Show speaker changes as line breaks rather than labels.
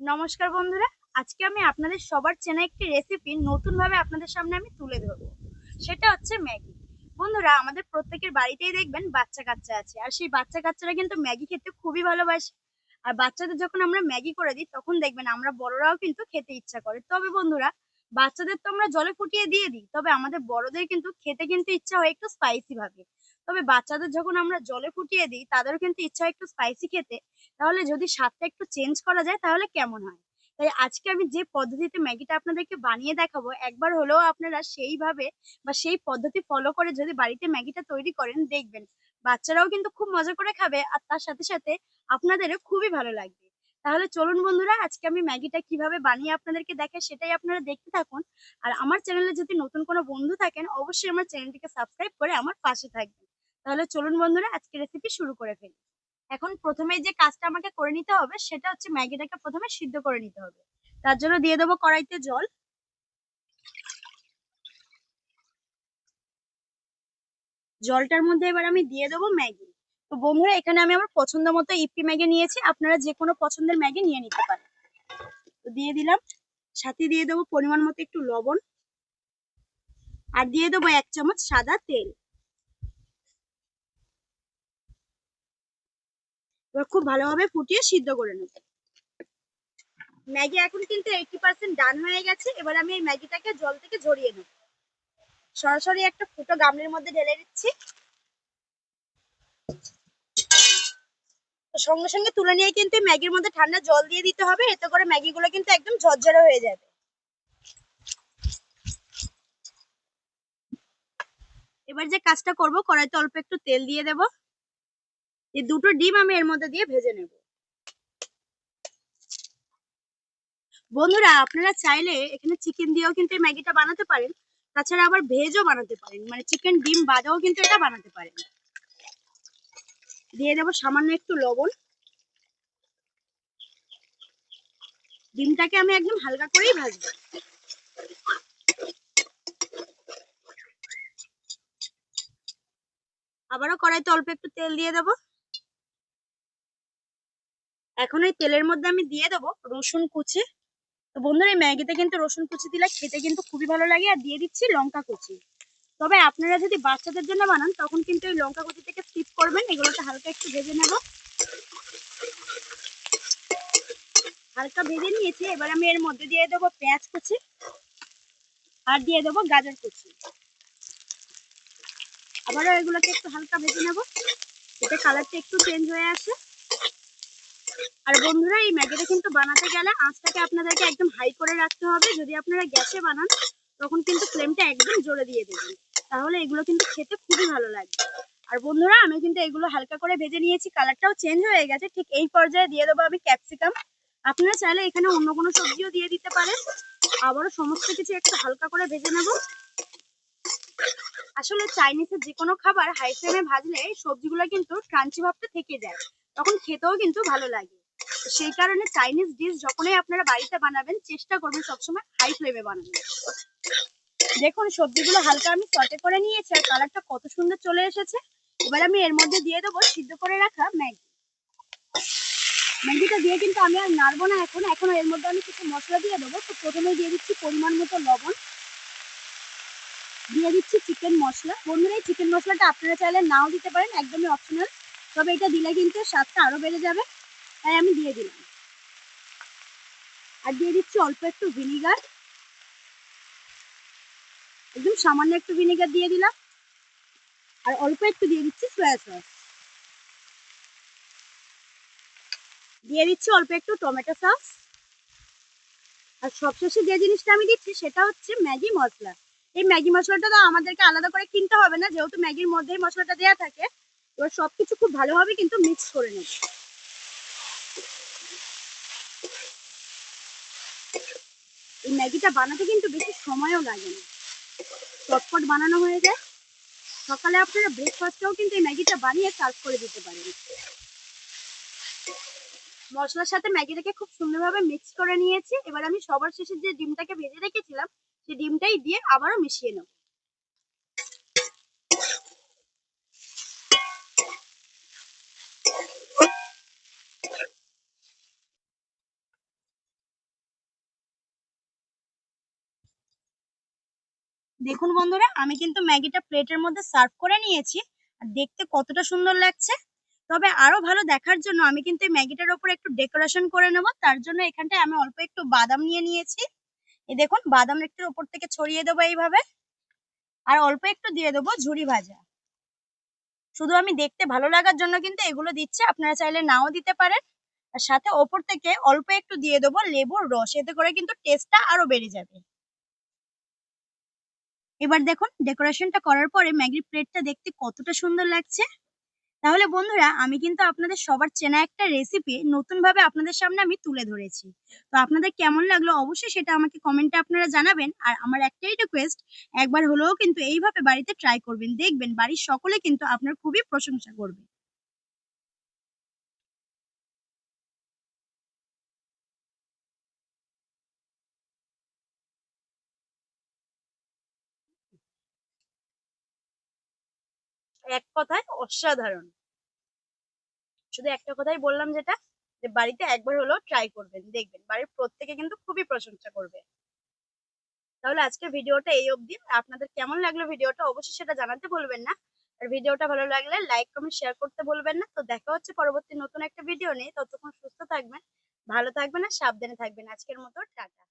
নমস্কার বন্ধুরা, আজকে আমি আপনাদের সবার চেনা একটি রেসিপি নতুন ভাবে আপনাদের সামনে আমি তুলে ধরবো। সেটা হচ্ছে ম্যাগি। বন্ধুরা, আমাদের প্রত্যেকের বাড়িতেই দেখবেন বাচ্চা কাচ্চা আছে, আর সেই বাচ্চা কাচ্চারা কিন্তু ম্যাগি খেতে খুবই ভালোবাসে। আর বাচ্চাদের যখন আমরা ম্যাগি করে দিই, তখন দেখবেন আমরা বড়রাও কিন্তু খেতে ইচ্ছা করে। তবে বন্ধুরা, বাচ্চাদের তো আমরা জলে ফুটিয়ে দিয়ে দিই, তবে আমাদের বড়দের কিন্তু খেতে কিন্তু ইচ্ছা হয় একটু স্পাইসি ভাবে। তবে বাচ্চাদের যখন আমরা জলে ফুটিয়ে দিই, তাদেরও কিন্তু ইচ্ছা হয় একটু স্পাইসি খেতে। তাহলে যদি স্বাদটা একটু চেঞ্জ করা যায়, তাহলে কেমন হয়? তাই আজকে আমি যে পদ্ধতিতে ম্যাগিটা আপনাদেরকে বানিয়ে দেখাবো, একবার হলেও আপনারা সেইভাবে বা সেই পদ্ধতি ফলো করে যদি বাড়িতে ম্যাগিটা তৈরি করেন, দেখবেন বাচ্চারাও কিন্তু খুব মজা করে খাবে আর তার সাথে সাথে আপনাদেরও খুবই ভালো লাগবে। তাহলে চলুন বন্ধুরা, আজকে আমি ম্যাগিটা কীভাবে বানিয়ে আপনাদেরকে দেখে সেটাই আপনারা দেখতে থাকুন। আর আমার চ্যানেলে যদি নতুন কোনো বন্ধু থাকেন, অবশ্যই আমার চ্যানেলটিকে সাবস্ক্রাইব করে আমার পাশে থাকবেন। তাহলে চলুন বন্ধুরা আজকে রেসিপি শুরু করে ফেলি। এখন প্রথমে যে কাজটা আমাকে করে নিতে হবে, সেটা হচ্ছে ম্যাগিটাকে প্রথমে সিদ্ধ করে নিতে হবে। তার জন্য দিয়ে দেবো কড়াইতে জল। জলটার মধ্যে এবার আমি দিয়ে দেবো ম্যাগি। তো বন্ধুরা, এখানে আমি আমার পছন্দ মতো ইপি ম্যাগি নিয়েছি। আপনারা যে কোনো পছন্দের ম্যাগি নিয়ে নিতে পারেন। তো দিয়ে দিলাম। সাথে দিয়ে দেবো পরিমাণ মতো একটু লবণ। আর দিয়ে দেবো এক চামচ সাদা তেল। খুব ভালোভাবে ফুটিয়ে সিদ্ধ করে নেব। ম্যাগি এখন কিন্তু এইটি পার্সেন্ট ডান হয়ে গেছে। এবার আমি এই ম্যাগিটাকে জল থেকে ঝরিয়ে নেব। সরাসরি একটা ফুটো গামলির মধ্যে ঢেলে দিচ্ছি। সঙ্গে সঙ্গে তুলে নিয়ে কিন্তু ম্যাগির মধ্যে ঠান্ডা জল দিয়ে দিতে হবে। এতে করে ম্যাগিগুলো কিন্তু একদম ঝরঝরে হয়ে যাবে। এবার যে কাজটা করব, কড়াইতে অল্প একটু তেল দিয়ে দেবো। এই দুটো ডিম আমি এর মধ্যে দিয়ে ভেজে নেব। বন্ধুরা, আপনারা চাইলে এখানে চিকেন দিয়েও কিন্তু এই ম্যাগিটা বানাতে পারেন। তাছাড়া আবার ভেজও বানাতে পারেন। মানে চিকেন ডিম বাদাও কিন্তু এটা বানাতে পারেন। দিয়ে দেবো সামান্য একটু লবণ। ডিমটাকে আমি একদম হালকা করেই ভাজবো। আবারও কড়াইতে অল্প একটু তেল দিয়ে দেবো। এখন ওই তেলের মধ্যে আমি দিয়ে দেবো রসুন কুচি। তো বন্ধুরা, এই ম্যাগিতে কিন্তু রসুন কুচি দিলে খেতে কিন্তু খুবই ভালো লাগে। আর দিয়ে দিচ্ছি লঙ্কা কুচি। তবে আপনারা যদি বাচ্চাদের জন্য বানান, তখন কিন্তু এই লঙ্কা কুচি থেকে স্কিপ করবেন। এগুলোকে হালকা একটু ভেজে নেব। হালকা ভেজে নিয়েছি। এবার আমি এর মধ্যে দিয়ে দেবো পেঁয়াজ কুচি আর দিয়ে দেবো গাজর কুচি। আবারও এগুলোকে একটু হালকা ভেজে নেব। এতে কালারটা একটু চেঞ্জ হয়ে আসে। আর বন্ধুরা, এই ম্যাগিটা কিন্তু বানাতে গেলে আঁচটাকে আপনাদেরকে একদম হাই করে রাখতে হবে। যদি আপনারা গ্যাসে বানান, তখন কিন্তু ফ্লেমটা একদম জোরে দিয়ে দেবেন। তাহলে এগুলো কিন্তু খেতে খুবই ভালো লাগবে। আর বন্ধুরা, আমি কিন্তু এগুলো হালকা করে ভেজে নিয়েছি। কালারটাও চেঞ্জ হয়ে গেছে। ঠিক এই পর্যায়ে দিয়ে দেবো আমি ক্যাপসিকাম আপনারা চাইলে এখানে অন্য কোনো সবজিও দিয়ে দিতে পারেন। আবারও সমস্ত কিছু একটু হালকা করে ভেজে নেব। আসলে চাইনিজের যে কোনো খাবার হাই ফ্লেমে ভাজলে সবজিগুলো কিন্তু ক্রাঞ্চি ভাবটা থেকে যায়। তখন খেতেও কিন্তু ভালো লাগে। সেই কারণে চাইনিজ ডিশ যখনই আপনারা বাড়িতে বানাবেন, চেষ্টা করবেন সবসময় হাই ফ্লেমে বানানোর। দেখুন, সবজিগুলো হালকা আমি সটে করে নিয়েছি আর কালারটা কত সুন্দর চলে এসেছে। এবার আমি এর মধ্যে দিয়ে দেবো সিদ্ধ করে রাখা ম্যাগি। ম্যাগিটা দিয়ে কিন্তু আমি আর নাড়বো না এখন। এখন এর মধ্যে আমি কিছু মশলা দিয়ে দেবো। তো প্রথমে দিয়ে দিচ্ছি পরিমাণ মতো লবণ। দিয়ে দিচ্ছি চিকেন মশলা। বন্ধুরা, এই চিকেন মশলাটা আপনারা চাইলে নাও দিতে পারেন, একদমই অপশনাল তবে এটা দিলে কিন্তু স্বাদটা আরও বেড়ে যাবে। তাই আমি দিয়ে দিলাম। আর দিয়ে দিচ্ছি অল্প একটু ভিনিগার। একদম সামান্য একটু ভিনিগার দিয়ে দিলাম। আর অল্প একটু দিয়ে দিচ্ছি সয়া সস। দিয়ে দিচ্ছি অল্প একটু টমেটো সস। আর সবশেষে যে জিনিসটা আমি দিচ্ছি সেটা হচ্ছে ম্যাগি মশলা। এই ম্যাগি মশলাটা তো আমাদেরকে আলাদা করে কিনতে হবে না, যেহেতু ম্যাগির মধ্যেই মশলাটা দেওয়া থাকে। এবার সবকিছু খুব ভালোভাবে কিন্তু মিক্স করে নেব। এই ম্যাগিটা বানাতে কিন্তু বেশি সময়ও লাগে না। চটপট বানানো হয়ে যায়। সকালে আপনারা ব্রেকফাস্টটাও কিন্তু এই ম্যাগিটা বানিয়ে সার্ভ করে দিতে পারেন। মশলার সাথে ম্যাগিটাকে খুব সুন্দরভাবে মিক্স করে নিয়েছি। এবার আমি সবার শেষে যে ডিমটাকে ভেজে রেখেছিলাম সেই ডিমটাই দিয়ে আবারও মিশিয়ে নেব। দেখুন বন্ধুরা, আমি কিন্তু ম্যাগিটা প্লেটের মধ্যে সার্ভ করে নিয়েছি। আর দেখতে কতটা সুন্দর লাগছে। তবে আরও ভালো দেখার জন্য আমি কিন্তু এই ম্যাগিটার উপর একটু ডেকোরেশন করে নেব। তার জন্য এখানটায় আমি অল্প একটু বাদাম নিয়ে নিয়েছি। এই দেখুন, বাদাম একটু উপর থেকে ছড়িয়ে দেবো এইভাবে। আর অল্প একটু দিয়ে দেবো ঝুরি ভাজা। শুধু আমি দেখতে ভালো লাগার জন্য কিন্তু এগুলো দিচ্ছি। আপনারা চাইলে নাও দিতে পারেন। আর সাথে ওপর থেকে অল্প একটু দিয়ে দেবো লেবুর রস। এতে করে কিন্তু টেস্টটা আরও বেড়ে যাবে। এবার দেখুন ডেকোরেশনটা করার পরে ম্যাগির প্লেটটা দেখতে কতটা সুন্দর লাগছে। তাহলে বন্ধুরা, আমি কিন্তু আপনাদের সবার চেনা একটা রেসিপি নতুন ভাবে আপনাদের সামনে আমি তুলে ধরেছি। তো আপনাদের কেমন লাগল অবশ্যই সেটা আমাকে কমেন্টে আপনারা জানাবেন। আর আমার একটাই রিকোয়েস্ট একবার হলেও কিন্তু এইভাবে বাড়িতে ট্রাই করবেন। দেখবেন বাড়ির সকলে কিন্তু আপনার খুবই প্রশংসা করবে। এক কথায় অসাধারণ। শুধু একটা কথাই বললাম যেটা, যে বাড়িতে একবার হলেও ট্রাই করবেন, দেখবেন। বাড়ির প্রত্যেকে কিন্তু খুবই প্রশংসা করবে। তাহলে আজকের ভিডিওটা এই অবধি। আপনাদের কেমন লাগল ভিডিওটা অবশ্যই সেটা জানাতে ভুলবেন না। আর ভিডিওটা ভালো লাগলে লাইক কমেন্ট শেয়ার করতে ভুলবেন না। তো দেখা হচ্ছে পরবর্তী নতুন একটা ভিডিও নিয়ে। ততক্ষণ সুস্থ থাকবেন, ভালো থাকবেন আর সাবধানে থাকবেন। আজকের মতো টাটা।